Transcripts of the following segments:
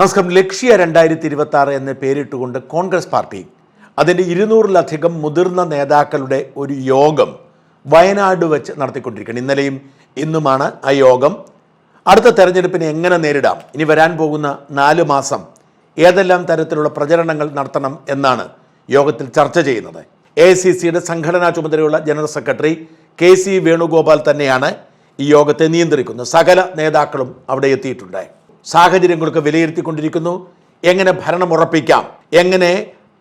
നമസ്കാരം. ലക്ഷ്യ രണ്ടായിരത്തി ഇരുപത്തി ആറ് എന്ന് പേരിട്ടുകൊണ്ട് കോൺഗ്രസ് പാർട്ടി അതിന്റെ ഇരുന്നൂറിലധികം മുതിർന്ന നേതാക്കളുടെ ഒരു യോഗം വയനാട് വെച്ച് നടത്തിക്കൊണ്ടിരിക്കുകയാണ്. ഇന്നലെയും ഇന്നുമാണ് ആ യോഗം. അടുത്ത തെരഞ്ഞെടുപ്പിനെ എങ്ങനെ നേരിടാം? ഇനി വരാൻ പോകുന്ന നാല് മാസം ഏതെല്ലാം തരത്തിലുള്ള പ്രചരണങ്ങൾ നടത്തണം എന്നാണ് യോഗത്തിൽ ചർച്ച ചെയ്യുന്നത്. എ സി സിയുടെ സംഘടനാ ചുമതലയുള്ള general secretary K C Venugopal തന്നെയാണ് ഈ യോഗത്തെ നിയന്ത്രിക്കുന്നത്. സകല നേതാക്കളും അവിടെ എത്തിയിട്ടുണ്ട്. സാഹചര്യങ്ങളൊക്കെ വിലയിരുത്തിക്കൊണ്ടിരിക്കുന്നു. എങ്ങനെ ഭരണം ഉറപ്പിക്കാം? എങ്ങനെ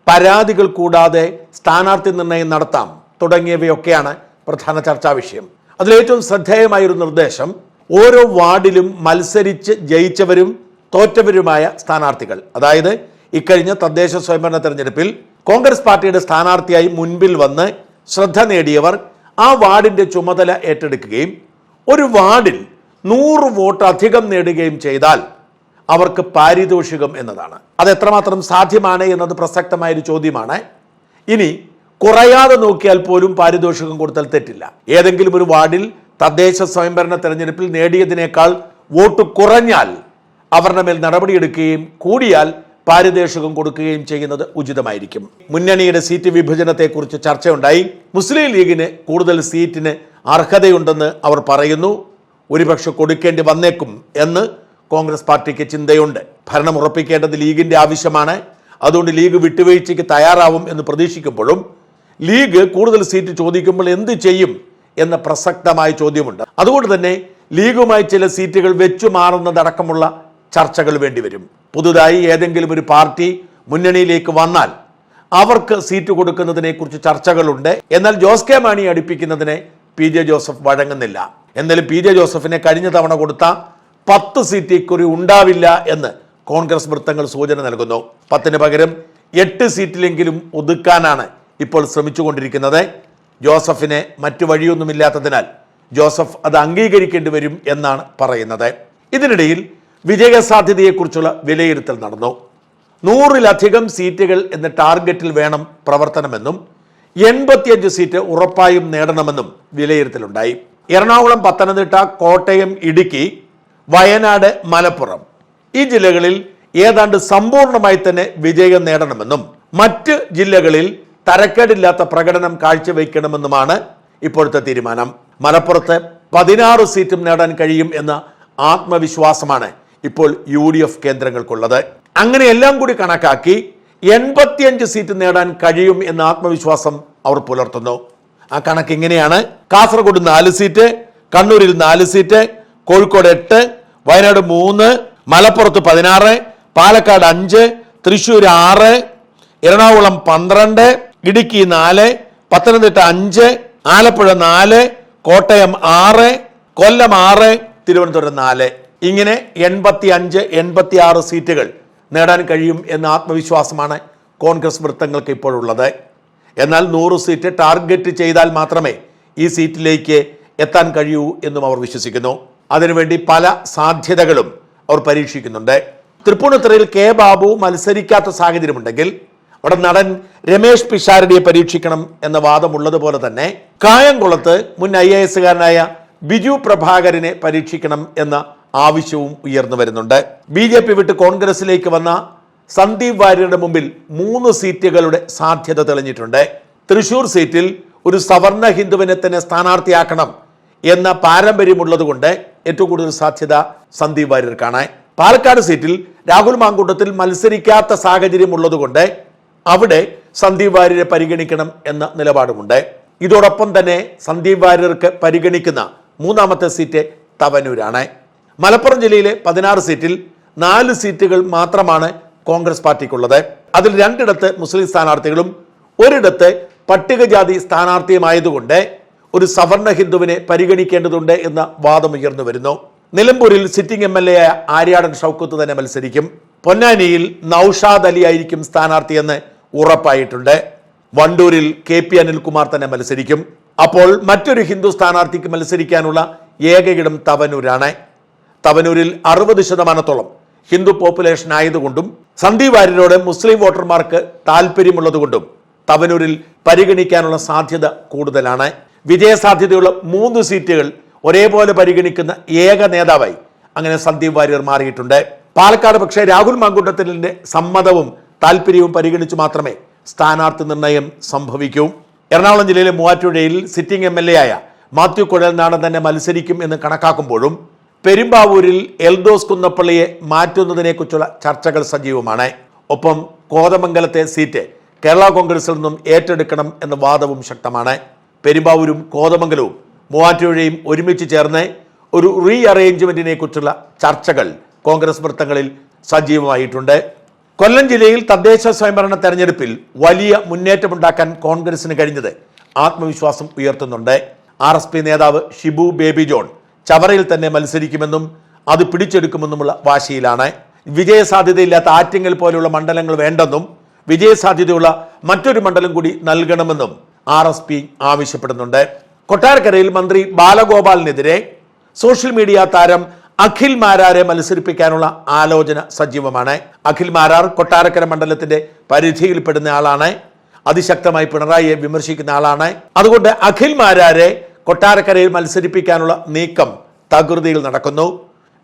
പരാതികൾ കൂടാതെ സ്ഥാനാർത്ഥി നിർണയം നടത്താം? തുടങ്ങിയവയൊക്കെയാണ് പ്രധാന ചർച്ചാ വിഷയം. അതിലേറ്റവും ശ്രദ്ധേയമായ ഒരു നിർദ്ദേശം ഓരോ വാർഡിലും മത്സരിച്ച് ജയിച്ചവരും തോറ്റവരുമായ സ്ഥാനാർത്ഥികൾ. അതായത് ഇക്കഴിഞ്ഞ തദ്ദേശ സ്വയംഭരണ തെരഞ്ഞെടുപ്പിൽ കോൺഗ്രസ് പാർട്ടിയുടെ സ്ഥാനാർത്ഥിയായി മുൻപിൽ വന്ന് ശ്രദ്ധ നേടിയവർ ആ വാർഡിന്റെ ചുമതല ഏറ്റെടുക്കുകയും ഒരു വാർഡിൽ നൂറ് വോട്ട് അധികം നേടുകയും ചെയ്താൽ അവർക്ക് പാരിതോഷികം എന്നതാണ്. അത് എത്രമാത്രം സാധ്യമാണ് എന്നത് പ്രസക്തമായ ഒരു ചോദ്യമാണ്. ഇനി കുറയാതെ നോക്കിയാൽ പോലും പാരിതോഷികം കൊടുത്താൽ തെറ്റില്ല. ഏതെങ്കിലും ഒരു വാർഡിൽ തദ്ദേശ സ്വയംഭരണ തെരഞ്ഞെടുപ്പിൽ നേടിയതിനേക്കാൾ വോട്ട് കുറഞ്ഞാൽ അവരുടെ മേൽ നടപടിയെടുക്കുകയും കൂടിയാൽ പാരിതോഷികം കൊടുക്കുകയും ചെയ്യുന്നത് ഉചിതമായിരിക്കും. മുന്നണിയുടെ സീറ്റ് വിഭജനത്തെക്കുറിച്ച് ചർച്ചയുണ്ടായി. മുസ്ലിം ലീഗിന് കൂടുതൽ സീറ്റിന് അർഹതയുണ്ടെന്ന് അവർ പറയുന്നു. ഒരുപക്ഷെ കൊടുക്കേണ്ടി വന്നേക്കും എന്ന് കോൺഗ്രസ് പാർട്ടിക്ക് ചിന്തയുണ്ട്. ഭരണം ഉറപ്പിക്കേണ്ടത് ലീഗിന്റെ ആവശ്യമാണ്. അതുകൊണ്ട് ലീഗ് വിട്ടുവീഴ്ചയ്ക്ക് തയ്യാറാവും എന്ന് പ്രതീക്ഷിക്കുമ്പോഴും ലീഗ് കൂടുതൽ സീറ്റ് ചോദിക്കുമ്പോൾ എന്ത് ചെയ്യും എന്ന പ്രസക്തമായ ചോദ്യമുണ്ട്. അതുകൊണ്ട് തന്നെ ലീഗുമായി ചില സീറ്റുകൾ വെച്ചു മാറുന്നതടക്കമുള്ള ചർച്ചകൾ വേണ്ടിവരും. പുതുതായി ഏതെങ്കിലും ഒരു പാർട്ടി മുന്നണിയിലേക്ക് വന്നാൽ അവർക്ക് സീറ്റ് കൊടുക്കുന്നതിനെ കുറിച്ച് ചർച്ചകളുണ്ട്. എന്നാൽ ജോസ് കെ മാണി അടുപ്പിക്കുന്നതിനെ പി ജെ ജോസഫ് വഴങ്ങുന്നില്ല. എന്നാലും പി ജെ ജോസഫിനെ കഴിഞ്ഞ തവണ കൊടുത്ത പത്ത് സീറ്റ് ഇക്കുറി ഉണ്ടാവില്ല എന്ന് കോൺഗ്രസ് വൃത്തങ്ങൾ സൂചന നൽകുന്നു. പത്തിന് പകരം എട്ട് സീറ്റിലെങ്കിലും ഒതുക്കാനാണ് ഇപ്പോൾ ശ്രമിച്ചുകൊണ്ടിരിക്കുന്നത്. ജോസഫിന് മറ്റു വഴിയൊന്നുമില്ലാത്തതിനാൽ ജോസഫ് അത് അംഗീകരിക്കേണ്ടി വരും എന്നാണ് പറയുന്നത്. ഇതിനിടയിൽ വിജയസാധ്യതയെക്കുറിച്ചുള്ള വിലയിരുത്തൽ നടന്നു. നൂറിലധികം സീറ്റുകൾ എന്ന ടാർഗറ്റിൽ വേണം പ്രവർത്തനമെന്നും എൺപത്തിയഞ്ച് സീറ്റ് ഉറപ്പായും നേടണമെന്നും വിലയിരുത്തലുണ്ടായി. എറണാകുളം പത്തനംതിട്ട കോട്ടയം ഇടുക്കി വയനാട് മലപ്പുറം. ഈ ജില്ലകളിൽ ഏതാണ്ട് സമ്പൂർണമായി തന്നെ വിജയം നേടണമെന്നും മറ്റ് ജില്ലകളിൽ തരക്കേടില്ലാത്ത പ്രകടനം കാഴ്ചവെക്കണമെന്നുമാണ് ഇപ്പോഴത്തെ തീരുമാനം. മലപ്പുറത്ത് പതിനാറ് സീറ്റും നേടാൻ കഴിയും എന്ന ആത്മവിശ്വാസമാണ് ഇപ്പോൾ യു ഡി എഫ് കേന്ദ്രങ്ങൾക്കുള്ളത്. അങ്ങനെ എല്ലാം കൂടി കണക്കാക്കി എൺപത്തിയഞ്ച് സീറ്റ് നേടാൻ കഴിയും എന്ന ആത്മവിശ്വാസം അവർ പുലർത്തുന്നു. ആ കണക്ക് ഇങ്ങനെയാണ്. കാസർഗോഡ് നാല് സീറ്റ് കണ്ണൂരിൽ നാല് സീറ്റ് കോഴിക്കോട് എട്ട് വയനാട് മൂന്ന് മലപ്പുറത്ത് പതിനാറ് പാലക്കാട് അഞ്ച് തൃശ്ശൂർ ആറ് എറണാകുളം പന്ത്രണ്ട് ഇടുക്കി നാല് പത്തനംതിട്ട അഞ്ച് ആലപ്പുഴ നാല് കോട്ടയം ആറ് കൊല്ലം ആറ് തിരുവനന്തപുരം നാല്. ഇങ്ങനെ എൺപത്തി അഞ്ച് എൺപത്തി ആറ് സീറ്റുകൾ നേടാൻ കഴിയും എന്ന ആത്മവിശ്വാസമാണ് കോൺഗ്രസ് വൃത്തങ്ങൾക്ക് ഇപ്പോഴുള്ളത്. എന്നാൽ നൂറ് സീറ്റ് ടാർഗറ്റ് ചെയ്താൽ മാത്രമേ ഈ സീറ്റിലേക്ക് എത്താൻ കഴിയൂ എന്നും അവർ വിശ്വസിക്കുന്നു. അതിനുവേണ്ടി പല സാധ്യതകളും അവർ പരീക്ഷിക്കുന്നുണ്ട്. തൃപ്പൂണിത്തുറയിൽ കെ ബാബു മത്സരിക്കാത്ത സാഹചര്യമുണ്ടെങ്കിൽ അവിടെ നടൻ രമേശ് പിഷാരടിയെ പരീക്ഷിക്കണം എന്ന വാദമുള്ളതുപോലെ തന്നെ കായംകുളത്ത് മുൻ ഐ എ ബിജു പ്രഭാകരനെ പരീക്ഷിക്കണം എന്ന ആവശ്യവും ഉയർന്നു വരുന്നുണ്ട്. ബി ജെ പി വിട്ട് കോൺഗ്രസിലേക്ക് വന്ന സന്ദീപ് വാര്യരുടെ മുമ്പിൽ മൂന്ന് സീറ്റുകളുടെ സാധ്യത തെളിഞ്ഞിട്ടുണ്ട്. തൃശൂർ സീറ്റിൽ ഒരു സവർണ ഹിന്ദുവിനെ തന്നെ സ്ഥാനാർത്ഥിയാക്കണം എന്ന പാരമ്പര്യമുള്ളതുകൊണ്ട് ഏറ്റവും കൂടുതൽ സാധ്യത സന്ദീപ് വാര്യർക്കാണ്. പാലക്കാട് സീറ്റിൽ രാഹുൽ മാങ്കൂട്ടത്തിൽ മത്സരിക്കാത്ത സാഹചര്യം ഉള്ളതുകൊണ്ട് അവിടെ സന്ദീപ് വാര്യരെ പരിഗണിക്കണം എന്ന നിലപാടുമുണ്ട്. ഇതോടൊപ്പം തന്നെ സന്ദീപ് വാര്യർക്ക് പരിഗണിക്കുന്ന മൂന്നാമത്തെ സീറ്റ് തവനൂരാണ്. മലപ്പുറം ജില്ലയിലെ പതിനാറ് സീറ്റിൽ നാല് സീറ്റുകൾ മാത്രമാണ് കോൺഗ്രസ് പാർട്ടിക്കുള്ളത്. അതിൽ രണ്ടിടത്ത് മുസ്ലിം സ്ഥാനാർത്ഥികളും ഒരിടത്ത് പട്ടികജാതി സ്ഥാനാർത്ഥിയുമായതുകൊണ്ട് ഒരു സവർണ ഹിന്ദുവിനെ പരിഗണിക്കേണ്ടതുണ്ട് എന്ന വാദം ഉയർന്നു വരുന്നു. നിലമ്പൂരിൽ സിറ്റിംഗ് എം എൽ എ ആയ ആര്യാടൻ ഷൗക്കത്ത് തന്നെ മത്സരിക്കും. പൊന്നാനിയിൽ നൌഷാദ് അലി ആയിരിക്കും സ്ഥാനാർത്ഥിയെന്ന് ഉറപ്പായിട്ടുണ്ട്. വണ്ടൂരിൽ കെ പി അനിൽകുമാർ തന്നെ മത്സരിക്കും. അപ്പോൾ മറ്റൊരു ഹിന്ദു സ്ഥാനാർത്ഥിക്ക് മത്സരിക്കാനുള്ള ഏക ഇടം തവനൂരാണ്. തവനൂരിൽ അറുപത് ശതമാനത്തോളം ഹിന്ദു പോപ്പുലേഷൻ ആയതുകൊണ്ടും സന്ദീപ് വാര്യരോട് മുസ്ലിം വോട്ടർമാർക്ക് താല്പര്യമുള്ളതുകൊണ്ടും തവനൂരിൽ പരിഗണിക്കാനുള്ള സാധ്യത കൂടുതലാണ്. വിജയസാധ്യതയുള്ള മൂന്ന് സീറ്റുകൾ ഒരേപോലെ പരിഗണിക്കുന്ന ഏക നേതാവായി അങ്ങനെ സന്ദീപ് വാര്യർ മാറിയിട്ടുണ്ട്. പാലക്കാട് പക്ഷേ രാഹുൽ മാങ്കുണ്ടത്തിലിന്റെ സമ്മതവും താല്പര്യവും പരിഗണിച്ചു മാത്രമേ സ്ഥാനാർത്ഥി നിർണയം സംഭവിക്കൂ. എറണാകുളം ജില്ലയിലെ മൂവാറ്റുപുഴയിൽ സിറ്റിംഗ് എം എൽ എ ആയ മാത്യു കുഴൽനാടൻ തന്നെ മത്സരിക്കും എന്ന് കണക്കാക്കുമ്പോഴും പെരുമ്പാവൂരിൽ എൽദോസ് കുന്നപ്പള്ളിയെ മാറ്റുന്നതിനെക്കുറിച്ചുള്ള ചർച്ചകൾ സജീവമാണ്. ഒപ്പം കോതമംഗലത്തെ സീറ്റ് കേരള കോൺഗ്രസിൽ നിന്നും ഏറ്റെടുക്കണം എന്ന വാദവും ശക്തമാണ്. പെരുമ്പാവൂരും കോതമംഗലവും മൂവാറ്റുപുഴയും ഒരുമിച്ച് ചേർന്ന് ഒരു റീ അറേഞ്ച്മെന്റിനെ കുറിച്ചുള്ള ചർച്ചകൾ കോൺഗ്രസ് വൃത്തങ്ങളിൽ സജീവമായിട്ടുണ്ട്. കൊല്ലം ജില്ലയിൽ തദ്ദേശ സ്വയംഭരണ തെരഞ്ഞെടുപ്പിൽ വലിയ മുന്നേറ്റമുണ്ടാക്കാൻ കോൺഗ്രസിന് കഴിഞ്ഞത് ആത്മവിശ്വാസം ഉയർത്തുന്നുണ്ട്. ആർ എസ് പി നേതാവ് ഷിബു ബേബി ജോൺ ചവറയിൽ തന്നെ മത്സരിക്കുമെന്നും അത് പിടിച്ചെടുക്കുമെന്നുമുള്ള വാശിയിലാണ്. വിജയസാധ്യതയില്ലാത്ത ആറ്റിങ്ങൽ പോലെയുള്ള മണ്ഡലങ്ങൾ വേണ്ടെന്നും വിജയസാധ്യതയുള്ള മറ്റൊരു മണ്ഡലം കൂടി നൽകണമെന്നും ആർ എസ് പി ആവശ്യപ്പെടുന്നുണ്ട്. കൊട്ടാരക്കരയിൽ മന്ത്രി ബാലഗോപാലിനെതിരെ സോഷ്യൽ മീഡിയ താരം അഖിൽ മാരാരെ മത്സരിപ്പിക്കാനുള്ള ആലോചന സജീവമാണ്. അഖിൽ മാരാർ കൊട്ടാരക്കര മണ്ഡലത്തിന്റെ പരിധിയിൽപ്പെടുന്ന ആളാണ്. അതിശക്തമായി പിണറായിയെ വിമർശിക്കുന്ന ആളാണ്. അതുകൊണ്ട് അഖിൽ മാരാരെ കൊട്ടാരക്കരയിൽ മത്സരിപ്പിക്കാനുള്ള നീക്കം തകൃതിയിൽ നടക്കുന്നു.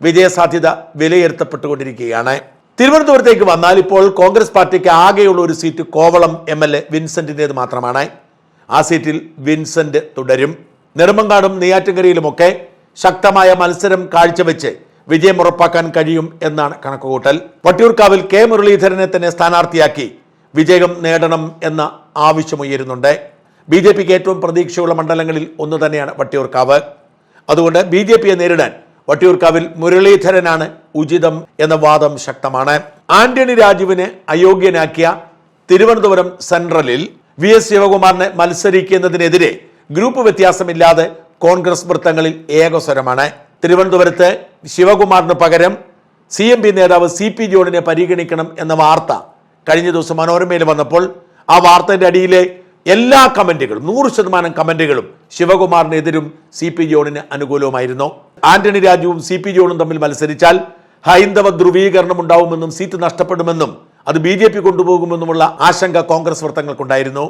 വിജയസാധ്യത വിലയിരുത്തപ്പെട്ടുകൊണ്ടിരിക്കുകയാണ്. തിരുവനന്തപുരത്തേക്ക് വന്നാൽ ഇപ്പോൾ കോൺഗ്രസ് പാർട്ടിക്ക് ആകെയുള്ള ഒരു seat Kovalam M L A വിൻസെന്റിന്റേത് മാത്രമാണ്. ആ സീറ്റിൽ വിൻസെന്റ് തുടരും. നെടുമ്പങ്കാടും നെയ്യാറ്റിൻകരയിലുമൊക്കെ ശക്തമായ മത്സരം കാഴ്ചവെച്ച് വിജയം ഉറപ്പാക്കാൻ കഴിയും എന്നാണ് കണക്കുകൂട്ടൽ. വട്ടിയൂർക്കാവിൽ കെ മുരളീധരനെ തന്നെ സ്ഥാനാർത്ഥിയാക്കി വിജയം നേടണം എന്ന ആവശ്യമുയരുന്നുണ്ട് ബി ജെ പിക്ക് ഏറ്റവും പ്രതീക്ഷയുള്ള മണ്ഡലങ്ങളിൽ ഒന്ന് തന്നെയാണ് വട്ടിയൂർക്കാവ്. അതുകൊണ്ട് ബി ജെ പിയെ നേരിടാൻ വട്ടിയൂർക്കാവിൽ മുരളീധരനാണ് ഉചിതം എന്ന വാദം ശക്തമാണ്. ആന്റണി രാജുവിനെ അയോഗ്യനാക്കിയ തിരുവനന്തപുരം സെൻട്രലിൽ വി എസ് ശിവകുമാറിനെ മത്സരിക്കുന്നതിനെതിരെ ഗ്രൂപ്പ് വ്യത്യാസമില്ലാതെ കോൺഗ്രസ് വൃത്തങ്ങളിൽ ഏകസ്വരമാണ്. തിരുവനന്തപുരത്ത് ശിവകുമാറിന് പകരം സി എം പി നേതാവ് സി പി ജോണിനെ പരിഗണിക്കണം എന്ന വാർത്ത കഴിഞ്ഞ ദിവസം മനോരമയിൽ വന്നപ്പോൾ ആ വാർത്തയുടെ അടിയിലെ എല്ലാ കമന്റുകളും നൂറ് ശതമാനം കമന്റുകളും ശിവകുമാറിനെതിരും സി പി ജോണിന് അനുകൂലവുമായിരുന്നു? ആന്റണി രാജുവും സി പി ജോണും തമ്മിൽ മത്സരിച്ചാൽ ഹൈന്ദവ ധ്രുവീകരണം ഉണ്ടാവുമെന്നും സീറ്റ് നഷ്ടപ്പെടുമെന്നും അത് ബി ജെ പി കൊണ്ടുപോകുമെന്നുമുള്ള ആശങ്ക കോൺഗ്രസ് വൃത്തങ്ങൾക്കുണ്ടായിരുന്നു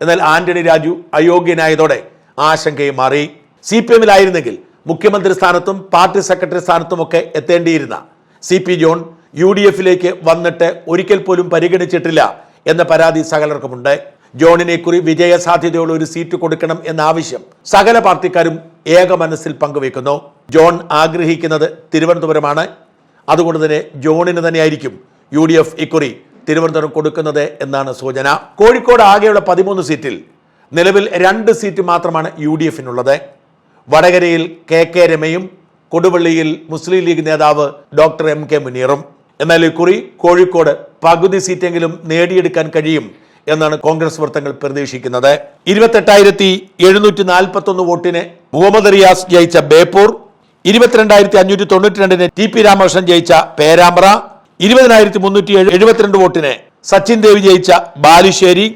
എന്നാൽ ആന്റണി രാജു അയോഗ്യനായതോടെ ആശങ്കയും മാറി. സി പി എമ്മിലായിരുന്നെങ്കിൽ മുഖ്യമന്ത്രി സ്ഥാനത്തും പാർട്ടി സെക്രട്ടറി സ്ഥാനത്തും ഒക്കെ എത്തേണ്ടിയിരുന്ന C P John U D എഫിലേക്ക് വന്നിട്ട് ഒരിക്കൽ പോലും പരിഗണിച്ചിട്ടില്ല എന്ന പരാതി സകലർക്കുമുണ്ട്. ജോണിനെ കുറി വിജയ സാധ്യതയുള്ള ഒരു സീറ്റ് കൊടുക്കണം എന്ന ആവശ്യം സകല പാർട്ടിക്കാരും ഏക മനസ്സിൽ പങ്കുവെക്കുന്നു ജോൺ ആഗ്രഹിക്കുന്നത് തിരുവനന്തപുരമാണ്. അതുകൊണ്ട് തന്നെ ജോണിന് തന്നെയായിരിക്കും യു ഡി എഫ് ഇക്കുറി തിരുവനന്തപുരം കൊടുക്കുന്നത് എന്നാണ് സൂചന. കോഴിക്കോട് ആകെയുള്ള പതിമൂന്ന് സീറ്റിൽ നിലവിൽ രണ്ട് സീറ്റ് മാത്രമാണ് യു ഡി എഫിനുള്ളത്. വടകരയിൽ കെ കെ രമയും കൊടുവള്ളിയിൽ മുസ്ലിം ലീഗ് നേതാവ് ഡോക്ടർ എം കെ മുനീറും. എന്നാൽ ഇക്കുറി കോഴിക്കോട് പകുതി സീറ്റെങ്കിലും നേടിയെടുക്കാൻ കഴിയും എന്നാണ് കോൺഗ്രസ് വൃത്തങ്ങൾ പ്രതീക്ഷിക്കുന്നത്. ഇരുപത്തെട്ടായിരത്തി എഴുന്നൂറ്റി നാൽപ്പത്തി ഒന്ന് വോട്ടിന് മുഹമ്മദ് റിയാസ് ജയിച്ച ബേപ്പൂർ ഇരുപത്തിരണ്ടായിരത്തി അഞ്ഞൂറ്റി തൊണ്ണൂറ്റി രണ്ടിന് ടി പി രാമകൃഷ്ണൻ ജയിച്ച പേരാമ്പ്ര ഇരുപതിനായിരത്തി മുന്നൂറ്റി എഴുപത്തിരണ്ട് വോട്ടിന് സച്ചിൻ ദേവ് ജയിച്ച ബാലുശ്ശേരി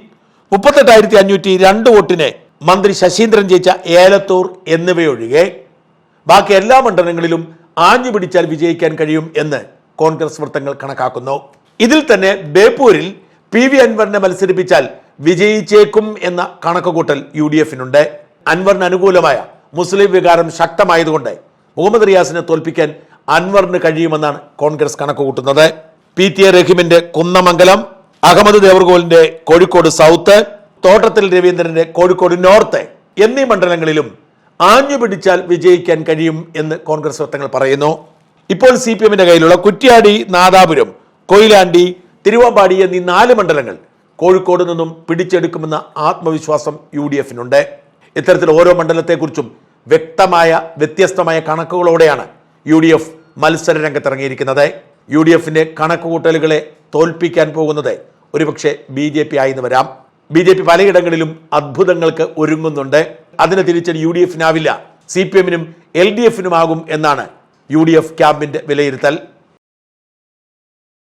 മുപ്പത്തെട്ടായിരത്തി അഞ്ഞൂറ്റി രണ്ട് വോട്ടിന് മന്ത്രി ശശീന്ദ്രൻ ജയിച്ച ഏലത്തൂർ എന്നിവയൊഴികെ. ബാക്കി എല്ലാ മണ്ഡലങ്ങളിലും ആഞ്ഞു പിടിച്ചാൽ വിജയിക്കാൻ കഴിയും എന്ന് കോൺഗ്രസ് വൃത്തങ്ങൾ കണക്കാക്കുന്നു. ഇതിൽ തന്നെ ബേപ്പൂരിൽ പി വി അൻവറിനെ മത്സരിപ്പിച്ചാൽ വിജയിച്ചേക്കും എന്ന കണക്കുകൂട്ടൽ യു ഡി എഫിനുണ്ട് അൻവറിന് അനുകൂലമായ മുസ്ലിം വികാരം ശക്തമായതുകൊണ്ട് മുഹമ്മദ് റിയാസിനെ തോൽപ്പിക്കാൻ അൻവറിന് കഴിയുമെന്നാണ് കോൺഗ്രസ് കണക്കുകൂട്ടുന്നത്. പി ടി എ റഹീമിന്റെ കുന്നമംഗലം അഹമ്മദ് ദേവർകോലിന്റെ കോഴിക്കോട് സൗത്ത് തോട്ടത്തിൽ രവീന്ദ്രന്റെ കോഴിക്കോട് നോർത്ത് എന്നീ മണ്ഡലങ്ങളിലും ആഞ്ഞു പിടിച്ചാൽ വിജയിക്കാൻ കഴിയും എന്ന് കോൺഗ്രസ് വൃത്തങ്ങൾ പറയുന്നു. ഇപ്പോൾ സി പി എമ്മിന്റെ കയ്യിലുള്ള കുറ്റ്യാടി നാദാപുരം കൊയിലാണ്ടി തിരുവമ്പാടി എന്നീ നാല് മണ്ഡലങ്ങൾ കോഴിക്കോട് നിന്നും പിടിച്ചെടുക്കുമെന്ന ആത്മവിശ്വാസം യു ഡി എഫിനുണ്ട് ഇത്തരത്തിൽ ഓരോ മണ്ഡലത്തെക്കുറിച്ചും വ്യക്തമായ വ്യത്യസ്തമായ കണക്കുകളോടെയാണ് യു ഡി എഫ് മത്സര രംഗത്തിറങ്ങിയിരിക്കുന്നത് യു ഡി എഫിന്റെ കണക്കുകൂട്ടലുകളെ തോൽപ്പിക്കാൻ പോകുന്നത് ഒരുപക്ഷെ ബി ജെ പി ആയിന്ന് വരാം. ബി ജെ പി പലയിടങ്ങളിലും അത്ഭുതങ്ങൾക്ക് ഒരുങ്ങുന്നുണ്ട്. അതിന് തിരിച്ചടി യു ഡി എഫിനാവില്ല സി പി എമ്മിനും എൽ ഡി എഫിനുമാകും എന്നാണ് യു ഡി എഫ് ക്യാമ്പിന്റെ വിലയിരുത്തൽ.